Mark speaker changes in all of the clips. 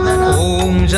Speaker 1: ॐ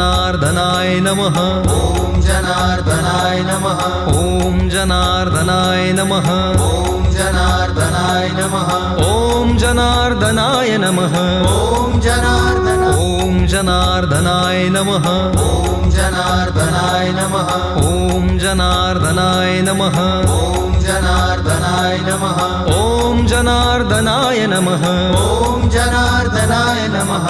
Speaker 1: जनार्दनाय नमः
Speaker 2: ॐ जनार्दनाय नमः
Speaker 1: ॐ जनार्दनाय नमः
Speaker 2: ॐ जनार्दनाय नमः
Speaker 1: ॐ जनार्दनाय नमः
Speaker 2: ॐ जनार्दन
Speaker 1: ॐ जनार्दनाय नमः
Speaker 2: ॐ जनार्दनाय नमः
Speaker 1: ॐ जनार्दनाय नमः
Speaker 2: ॐ जनार्दनाय नमः
Speaker 1: ॐ जनार्दनाय नमः
Speaker 2: ॐ जनार्दनाय नमः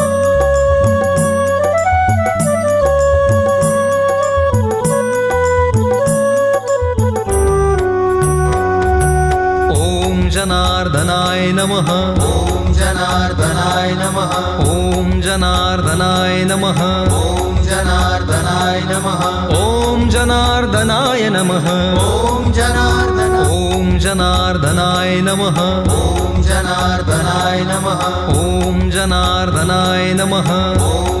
Speaker 1: जनार्दनाय नमः।
Speaker 2: ॐ जनार्दनाय नमः।
Speaker 1: ॐ जनार्दनाय नमः।
Speaker 2: ॐ जनार्दनाय नमः।
Speaker 1: ॐ जनार्दनाय नमः।
Speaker 2: ॐ जनार्दन
Speaker 1: ॐ जनार्दनाय नमः।
Speaker 2: ॐ जनार्दनाय नमः।
Speaker 1: ॐ जनार्दनाय नमः।
Speaker 2: ॐ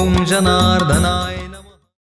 Speaker 1: ॐ जनार्दनाय